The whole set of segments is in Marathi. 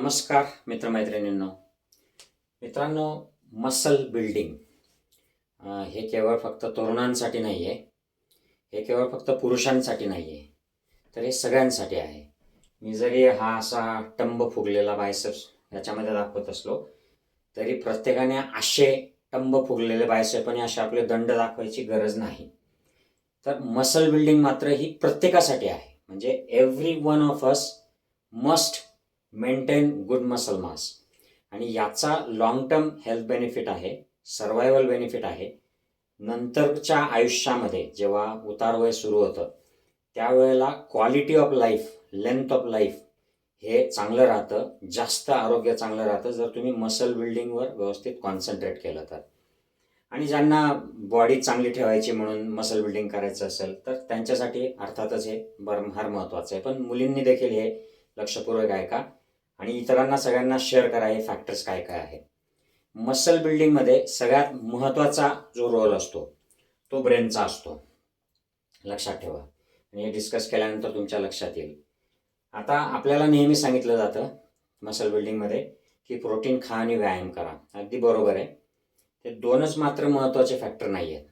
नमस्कार मित्रमैत्रिणींनो. मित्रांनो मसल बिल्डिंग हे केवळ फक्त तरुणांसाठी नाही आहे हे केवळ फक्त पुरुषांसाठी नाही आहे तर हे सगळ्यांसाठी आहे. मी जरी हा असा टंब फुगलेला बायसेप्स याच्यामध्ये दाखवत असलो तरी प्रत्येकाने असे टंब फुगलेले बायसेप आणि असे आपले दंड दाखवायची गरज नाही. तर मसल बिल्डिंग मात्र ही प्रत्येकासाठी आहे. म्हणजे every one of us must maintain good muscle mass आणि याचा लॉंग टर्म हेल्थ बेनिफिट आहे सर्वायवल बेनिफिट आहे. नंतरच्या आयुष्यामध्ये जेव्हा उतारवय सुरू होतं त्यावेळेला quality of life length of life हे चांगलं राहतं जास्त आरोग्य चांगलं राहतं जर तुम्ही मसल बिल्डिंगवर व्यवस्थित कॉन्सन्ट्रेट केलं तर. आणि ज्यांना बॉडी चांगली ठेवायची म्हणून मसल बिल्डिंग करायचं असेल तर त्यांच्यासाठी अर्थातच हे बर फार महत्त्वाचं आहे. पण मुलींनी देखील हे लक्षपूर्वक ऐका. आणि इतरांना सगळ्यांना शेअर करा हे फॅक्टर्स काय काय आहे मसल बिल्डिंगमध्ये सगळ्यात महत्त्वाचा जो रोल असतो तो ब्रेनचा असतो. लक्षात ठेवा. आणि हे डिस्कस केल्यानंतर तुमच्या लक्षात येईल. आता आपल्याला नेहमी सांगितलं जातं मसल बिल्डिंगमध्ये की प्रोटीन खा आणि व्यायाम करा. अगदी बरोबर आहे. ते दोनच मात्र महत्त्वाचे फॅक्टर नाही आहेत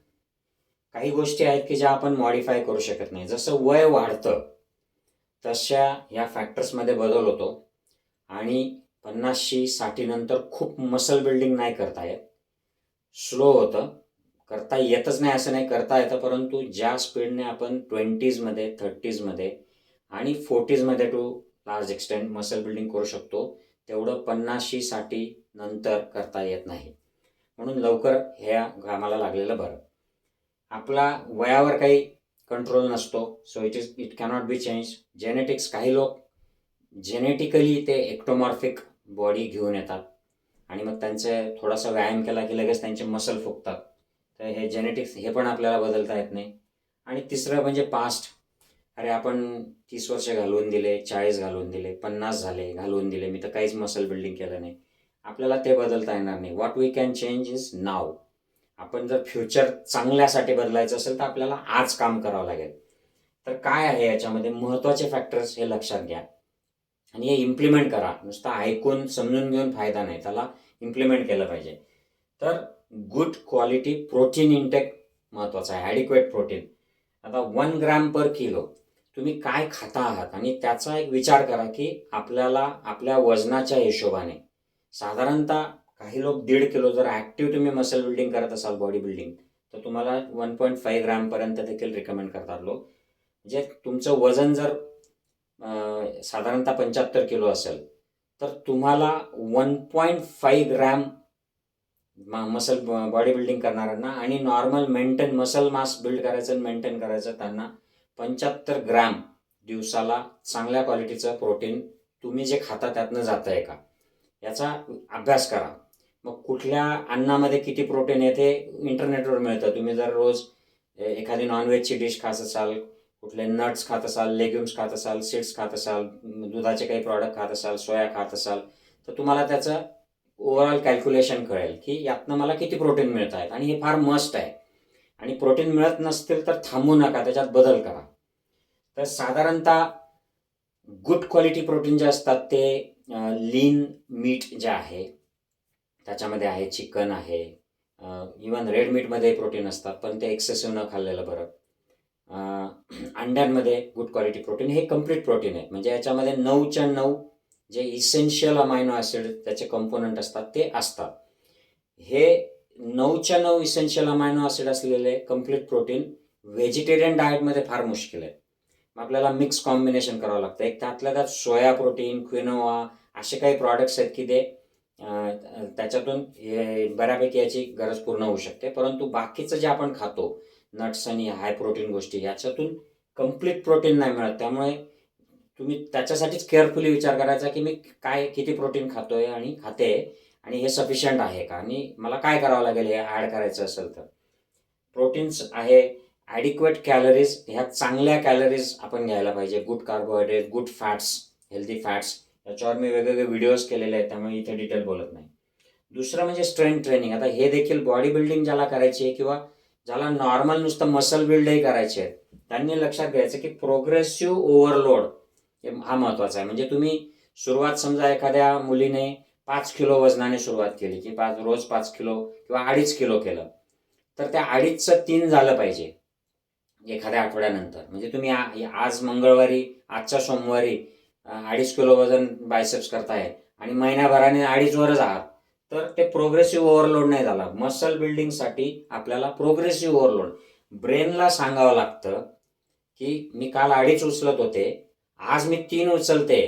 काही गोष्टी आहेत की ज्या आपण मॉडिफाय करू शकत नाही. जसं वय वाढतं तशा या फॅक्टर्समध्ये बदल होतो. आणि पन्नासशी साठीनंतर खूप मसल बिल्डिंग नाही करता येत. स्लो होतं. करता येतच नाही असं नाही करता येतं परंतु ज्या स्पीडने आपण ट्वेंटीजमध्ये थर्टीजमध्ये आणि फोर्टीजमध्ये to large extent muscle building करू शकतो तेवढं पन्नासशी साठी नंतर करता येत नाही. म्हणून लवकर ह्या कामाला लागलेलं बरं. आपला वयावर काही कंट्रोल नसतो so it is it cannot be change genetics काही लोक जेनेटिकली ते एक्टोमॉर्फिक बॉडी घेऊन येतात. आणि मग त्यांचे थोडासा व्यायाम केला की लगेच त्यांचे मसल फुगतात तर हे जेनेटिक्स हे पण आपल्याला बदलता येत नाही. आणि तिसरं म्हणजे पास्ट अरे आपण तीस वर्ष घालवून दिले चाळीस घालवून दिले पन्नास झाले घालवून दिले. मी तर काहीच मसल बिल्डिंग केलं नाही. आपल्याला ते बदलता येणार नाही. What we can change is now आपण जर फ्युचर चांगल्यासाठी बदलायचं असेल तर आपल्याला आज काम करावं लागेल. तर काय आहे याच्यामध्ये? महत्त्वाचे फॅक्टर्स हे लक्षात घ्या. आणि हे इम्प्लिमेंट करा. नुसतं ऐकून समजून घेऊन फायदा नाही. त्याला इम्प्लिमेंट केलं पाहिजे. तर गुड क्वालिटी प्रोटीन इंटेक महत्त्वाचं आहे. ॲडिक्वेट प्रोटीन आता वन ग्रॅम पर किलो तुम्ही काय खाता आहात? आणि त्याचा एक विचार करा की आपल्याला आपल्या वजनाच्या हिशोबाने. साधारणतः काही लोक दीड किलो जर ॲक्टिव्ह तुम्ही मसल बिल्डिंग करत असाल बॉडी बिल्डिंग तर तुम्हाला वन पॉईंट फाईव्ह ग्रॅमपर्यंत देखील रिकमेंड करतात लोक. म्हणजे तुमचं वजन जर साधारणतः पंच्याहत्तर किलो असेल. तर तुम्हाला one point five gram muscle body building करणाऱ्यांना आणि normal maintain muscle mass build करायचं आणि मेंटेन करायचं त्यांना पंच्याहत्तर ग्रॅम दिवसाला चांगल्या क्वालिटीचं प्रोटीन तुम्ही जे खाता त्यातनं जात आहे का? याचा अभ्यास करा. मग कुठल्या अन्नामध्ये किती प्रोटीन आहे ते इंटरनेटवर मिळतं. तुम्ही जर रोज एखादी नॉनव्हेजची डिश खात असाल कुठले नट्स खात असाल लेग्युम्स खात असाल सीड्स खात असाल दुधाचे काही प्रॉडक्ट खात असाल सोया खात असाल तर तुम्हाला त्याचं ओव्हरऑल कॅल्क्युलेशन कळेल की यातनं मला किती प्रोटीन मिळत आहेत आणि हे फार मस्ट आहे. आणि प्रोटीन मिळत नसतील तर थांबू नका त्याच्यात बदल करा. तर साधारणतः गुड क्वालिटी प्रोटीन जे असतात ते लीन मीट जे आहे त्याच्यामध्ये आहे चिकन आहे इवन रेड मीटमध्ये प्रोटीन असतात पण ते एक्सेसिव्ह न खाल्लेलं बरं. अंड्यांमध्ये गुड क्वालिटी प्रोटीन हे कंप्लीट प्रोटीन आहे. म्हणजे याच्यामध्ये नऊच्या नऊ जे इसेन्शियल अमायनो ॲसिड त्याचे कंपोनंट असतात ते असतात. हे नऊच्या नऊ इसेन्शियल अमायनो ॲसिड असलेले कंप्लीट प्रोटीन व्हेजिटेरियन डाएटमध्ये फार मुश्किल आहे. मग आपल्याला मिक्स कॉम्बिनेशन करावं लागतं. एक त्यातल्या त्यात सोया प्रोटीन क्विनोवा असे काही प्रॉडक्ट्स आहेत की ते त्याच्यातून हे बऱ्यापैकी याची गरज पूर्ण होऊ शकते. परंतु बाकीचं जे आपण खातो नट्स आणि हाय प्रोटीन गोष्टी याच्यातून कंप्लीट प्रोटीन नाही मिळत. त्यामुळे तुम्ही त्याच्यासाठीच केअरफुली विचार करायचा की मी काय किती प्रोटीन खातोय आणि खाते आणि हे सफिशियंट आहे का? आणि मला काय करावं लागेल हे ॲड करायचं असेल तर. प्रोटीन्स आहे ॲडिक्वेट कॅलरीज ह्या चांगल्या कॅलरीज आपण घ्यायला पाहिजे. Good carbohydrate good fats healthy fats याच्यावर मी वेगवेगळे व्हिडिओज केलेले आहेत त्यामुळे इथे डिटेल बोलत नाही. दुसरं म्हणजे स्ट्रेंथ ट्रेनिंग आता हे देखील बॉडी बिल्डिंग ज्याला करायची आहे किंवा ज्याला नॉर्मल नुसतं मसल बिल्डही करायचे त्यांनी लक्षात घ्यायचं की प्रोग्रेसिव्ह ओव्हरलोड हा महत्त्वाचा आहे. म्हणजे तुम्ही सुरुवात समजा एखाद्या मुलीने पाच किलो वजनाने सुरुवात केली की पाच रोज पाच किलो किंवा अडीच किलो केलं तर त्या अडीचचं तीन झालं पाहिजे एखाद्या आठवड्यानंतर. म्हणजे तुम्ही आज मंगळवारी आजच्या सोमवारी अडीच किलो वजन बायसेप्स करताय आणि महिन्याभराने अडीचवरच आहात. तर ते प्रोग्रेसिव्ह ओव्हरलोड नाही झाला. मसल बिल्डिंगसाठी आपल्याला प्रोग्रेसिव्ह ओव्हरलोड ब्रेनला सांगावं लागतं की मी काल अडीच उचलत होते. आज मी तीन उचलते.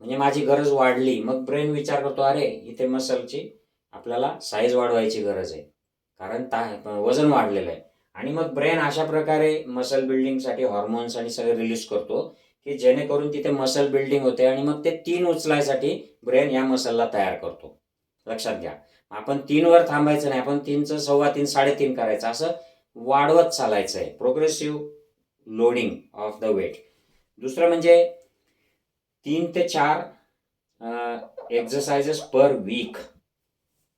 म्हणजे माझी गरज वाढली. मग ब्रेन विचार करतो अरे इथे मसलची आपल्याला साईज वाढवायची गरज आहे. कारण ता वजन वाढलेलं आहे. आणि मग ब्रेन अशा प्रकारे मसल बिल्डिंगसाठी हॉर्मोन्स आणि सगळे रिलीज करतो की जेणेकरून तिथे मसल बिल्डिंग होते आणि मग ते तीन उचलायसाठी ब्रेन या मसलला तयार करतो. लक्षात घ्या. आपण तीनवर थांबायचं नाही आपण तीनचं सव्वा तीन साडेतीन करायचं असं वाढवत चालायचं आहे progressive loading of the weight दुसरं म्हणजे तीन ते चार एक्झरसायजेस पर वीक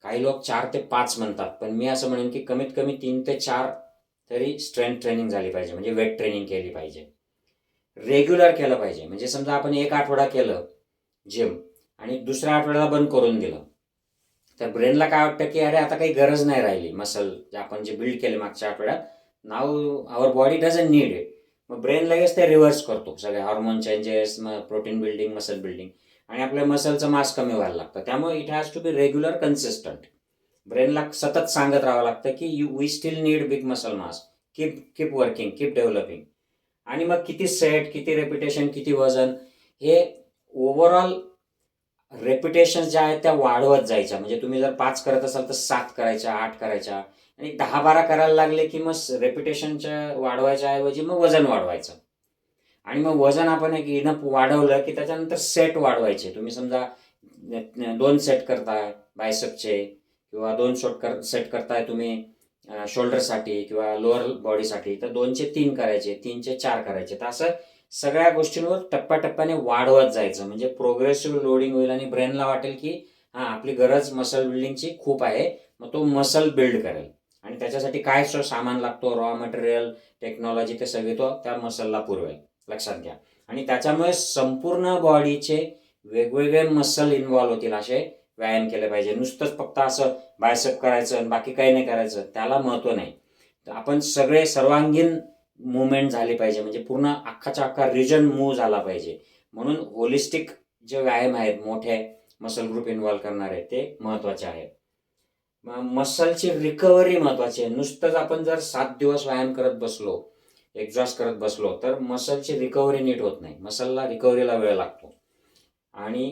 काही लोक चार ते पाच म्हणतात पण मी असं म्हणेन की कमीत कमी तीन ते चार तरी स्ट्रेंथ ट्रेनिंग झाली पाहिजे म्हणजे वेट ट्रेनिंग केली पाहिजे. रेग्युलर केलं पाहिजे. म्हणजे समजा आपण एक आठवडा केलं जिम आणि दुसऱ्या आठवड्याला बंद करून दिलं. तर ब्रेनला काय वाटतं की अरे आता काही गरज नाही राहिली. मसल जे आपण जे बिल्ड केले मागच्या आठवड्यात now our body doesn't need it मग ब्रेन लगेच ते रिव्हर्स करतो. सगळे हॉर्मोन चेंजेस मग प्रोटीन बिल्डिंग मसल बिल्डिंग आणि आपल्या मसलचं मास कमी व्हायला लागतं. त्यामुळे it has to be regular consistent ब्रेनला सतत सांगत राहावं लागतं की you we still need big muscle mass keep keep working keep developing आणि मग किती सेट किती रेपिटेशन किती वजन हे ओव्हरऑल रेपिटेशन ज्या आहेत त्या वाढवत जायच्या. म्हणजे तुम्ही जर पाच करत असाल तर सात करायच्या आठ करायच्या. आणि दहा बारा करायला लागले की मग रेपिटेशनच्या वाढवायच्या ऐवजी मग वजन वाढवायचं. आणि मग वजन आपण एक इनप वाढवलं की त्याच्यानंतर सेट वाढवायचे. तुम्ही समजा दोन सेट करताय बायसेपचे किंवा दोन शॉट कर सेट करताय तुम्ही शोल्डरसाठी किंवा लोअर बॉडीसाठी तर दोनचे तीन करायचे तीनचे चार करायचे. तर असं सगळ्या गोष्टींवर टप्प्याटप्प्याने वाढवत जायचं. म्हणजे प्रोग्रेसिव्ह लोडिंग होईल आणि ब्रेनला वाटेल की हां आपली गरज मसल बिल्डिंगची खूप आहे मग तो मसल बिल्ड करेल. आणि त्याच्यासाठी काय सो सामान लागतो? रॉ मटेरियल टेक्नॉलॉजी ते सगळे तो त्या मसलला पुरवेल. लक्षात घ्या. आणि त्याच्यामुळे संपूर्ण बॉडीचे वेगवेगळे मसल इन्व्हॉल्व्ह होतील असे व्यायाम केले पाहिजे. नुसतंच फक्त असं बायसेप करायचं आणि बाकी काही नाही करायचं त्याला महत्त्व नाही. तर आपण सगळे सर्वांगीण मुवमेंट झाली पाहिजे. म्हणजे पूर्ण अख्खाच्या अख्खा रिजन मूव्ह झाला पाहिजे. म्हणून होलिस्टिक जे व्यायाम आहेत मोठे मसल ग्रुप इन्व्हॉल्व करणारे ते महत्त्वाचे आहेत. मसलची रिकव्हरी महत्त्वाची आहे. नुसतंच आपण जर सात दिवस व्यायाम करत बसलो एक्झॉस्ट करत बसलो तर मसलची रिकव्हरी नीट होत नाही. मसलला रिकव्हरीला वेळ लागतो. आणि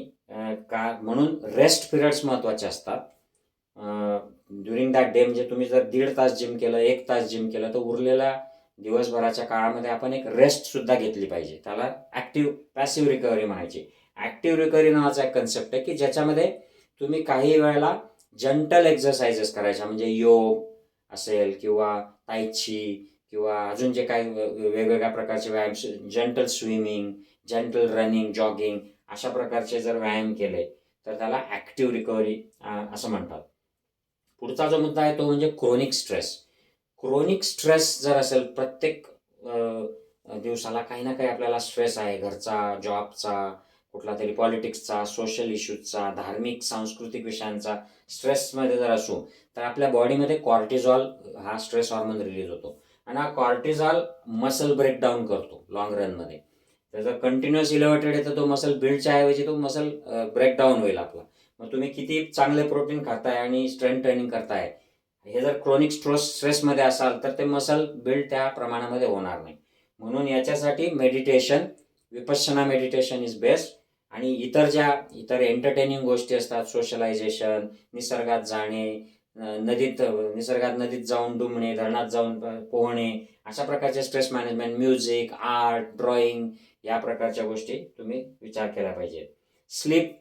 का म्हणून रेस्ट पिरियड्स महत्त्वाचे असतात. ड्युरिंग दॅट डे म्हणजे तुम्ही जर दीड तास जिम केलं एक तास जिम केलं तर उरलेल्या दिवसभराच्या काळामध्ये आपण एक रेस्ट सुद्धा घेतली पाहिजे. त्याला ॲक्टिव्ह पॅसिव्ह रिकव्हरी म्हणायची. ॲक्टिव्ह रिकव्हरी नावाचा एक कन्सेप्ट आहे की ज्याच्यामध्ये तुम्ही काही वेळेला जंटल एक्झरसाइजेस करायच्या म्हणजे योग असेल किंवा ताईची किंवा अजून जे काही वेगवेगळ्या प्रकारचे व्यायाम gentle swimming gentle running jogging अशा प्रकारचे जर व्यायाम केले तर त्याला ॲक्टिव्ह रिकव्हरी असं म्हणतात. पुढचा जो मुद्दा आहे तो म्हणजे क्रोनिक स्ट्रेस क्रोनिक स्ट्रेस जर असेल प्रत्येक दिवसाला काही ना काही आपल्याला स्ट्रेस आहे. घरचा जॉबचा कुठला तरी पॉलिटिक्सचा सोशल इश्यूजचा धार्मिक सांस्कृतिक विषयांचा स्ट्रेसमध्ये जर असू तर आपल्या बॉडीमध्ये कॉर्टिझॉल हा स्ट्रेस हॉर्मोन रिलीज होतो. आणि हा कॉर्टिझॉल मसल ब्रेकडाऊन करतो लॉंग रनमध्ये तर जर कंटिन्युअस इलेव्हेटेड आहे तर तो मसल बिल्डच्या ऐवजी तो मसल ब्रेकडाऊन होईल आपला. मग तुम्ही किती चांगले प्रोटीन खाताय आणि स्ट्रेंथ ट्रेनिंग करताय हे जर क्रोनिक स्ट्रेस स्ट्रेसमध्ये असाल तर ते मसल बिल्ड त्या प्रमाणामध्ये होणार नाही. म्हणून याच्यासाठी meditation vipassana meditation is best आणि इतर ज्या इतर एंटरटेनिंग गोष्टी असतात सोशलायझेशन निसर्गात जाणे नदीत निसर्गात नदीत जाऊन डुंबणे धरणात जाऊन पोहणे अशा प्रकारचे stress management music art drawing या प्रकारच्या गोष्टी तुम्ही विचार केला पाहिजे. स्लीप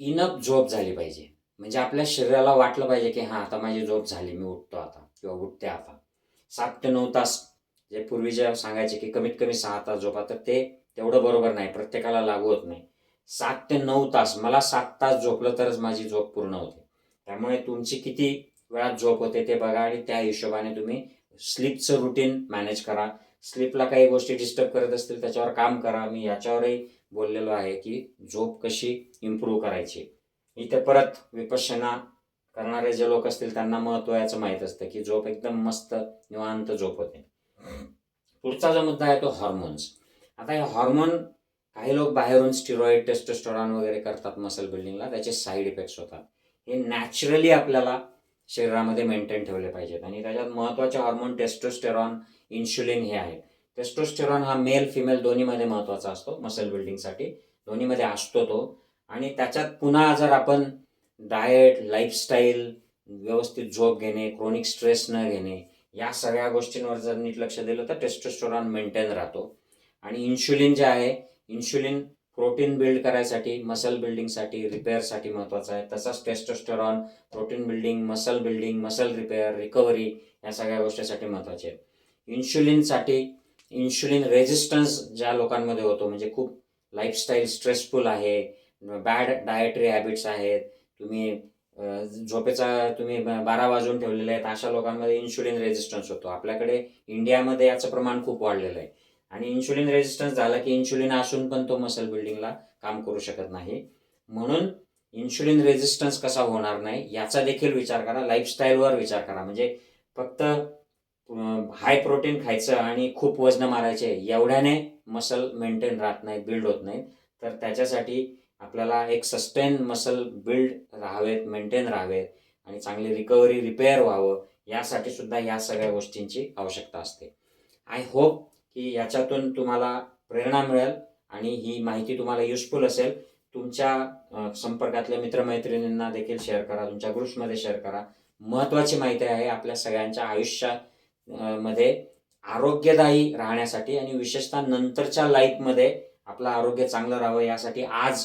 इनप झोप झाली पाहिजे. म्हणजे आपल्या शरीराला वाटलं पाहिजे की हां आता माझी झोप झाली मी उठतो आता किंवा उठते आता. सात ते नऊ तास जे पूर्वी जे सांगायचे की कमीत कमी सहा तास झोपा तर ते तेवढं बरोबर नाही प्रत्येकाला लागू होत नाही. सात ते नऊ तास मला सात तास झोपलं तरच माझी झोप पूर्ण होते. त्यामुळे तुमची किती वेळात झोप होते ते बघा आणि त्या हिशोबाने तुम्ही स्लीपचं रुटीन मॅनेज करा. स्लीपला काही गोष्टी डिस्टर्ब करत असतील त्याच्यावर काम करा. मी याच्यावरही बोललेलो आहे की झोप कशी इम्प्रूव्ह करायची? इथे परत विपश्यना करणारे जे लोक असतील त्यांना महत्त्व याचं माहीत असतं की झोप एकदम मस्त निवांत झोप होते. पुढचा जो मुद्दा आहे तो हॉर्मोन्स आता हे हॉर्मोन काही लोक बाहेरून स्टिरॉइड टेस्टोस्टेरॉन वगैरे करतात मसल बिल्डिंगला त्याचे साईड इफेक्ट्स होतात. हे नॅचरली आपल्याला शरीरामध्ये मेंटेन ठेवले पाहिजेत. आणि त्याच्यात महत्त्वाचे हॉर्मोन टेस्टोस्टेरॉन इन्शुलिन हे आहेत. टेस्टोस्टेरॉन हा मेल फिमेल दोन्हीमध्ये महत्त्वाचा असतो. मसल बिल्डिंगसाठी दोन्हीमध्ये असतो तो. आणि त्याच्यात पुन्हा जर आपण डाएट लाईफस्टाईल व्यवस्थित झोप घेणे क्रोनिक स्ट्रेस न घेणे या सगळ्या गोष्टींवर जर नीट लक्ष दिलं तर टेस्टोस्टेरॉन मेंटेन राहतो. आणि इन्शुलिन जे आहे इन्शुलिन प्रोटीन बिल्ड करायसाठी मसल बिल्डिंगसाठी रिपेअरसाठी महत्त्वाचं आहे. तसंच testosterone protein building muscle building muscle repair recovery या सगळ्या गोष्टीसाठी महत्त्वाचे आहेत. इन्शुलिनसाठी इन्शुलिन रेजिस्टन्स ज्या लोकांमध्ये होतो म्हणजे खूप लाईफस्टाईल स्ट्रेसफुल आहे बॅड डायटरी हॅबिट्स आहेत. तुम्ही झोपेचा तुम्ही बारा वाजून ठेवलेले आहेत. अशा लोकांमध्ये इन्शुलिन रेझिस्टन्स होतो. आपल्याकडे इंडियामध्ये याचं प्रमाण खूप वाढलेलं आहे. आणि इन्शुलिन रेजिस्टन्स झालं की इन्शुलिन असून पण तो मसल बिल्डिंगला काम करू शकत नाही. म्हणून इन्शुलिन रेझिस्टन्स कसा होणार नाही याचा देखील विचार करा. लाईफस्टाईलवर विचार करा. म्हणजे फक्त हाय प्रोटीन खायचं आणि खूप वजन मारायचे एवढ्याने मसल मेंटेन राहत नाहीत बिल्ड होत नाही. तर त्याच्यासाठी आपल्याला एक सस्टेन मसल बिल्ड राहावेत मेंटेन राहावेत आणि चांगली रिकव्हरी रिपेअर व्हावं यासाठी सुद्धा या सगळ्या गोष्टींची आवश्यकता असते. आय होप की याच्यातून तुम्हाला प्रेरणा मिळेल आणि ही माहिती तुम्हाला युजफुल असेल. तुमच्या संपर्कातल्या मित्रमैत्रिणींना देखील शेअर करा तुमच्या ग्रुप्समध्ये शेअर करा. महत्त्वाची माहिती आहे आपल्या सगळ्यांच्या आयुष्यामध्ये मध्ये आरोग्यदायी राहण्यासाठी आणि विशेषतः नंतरच्या लाईफमध्ये आपलं आरोग्य चांगलं राहावं यासाठी आज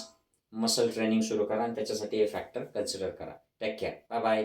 मसल ट्रेनिंग सुरू करा आणि त्याच्यासाठी हे फॅक्टर कन्सिडर करा. Take care bye bye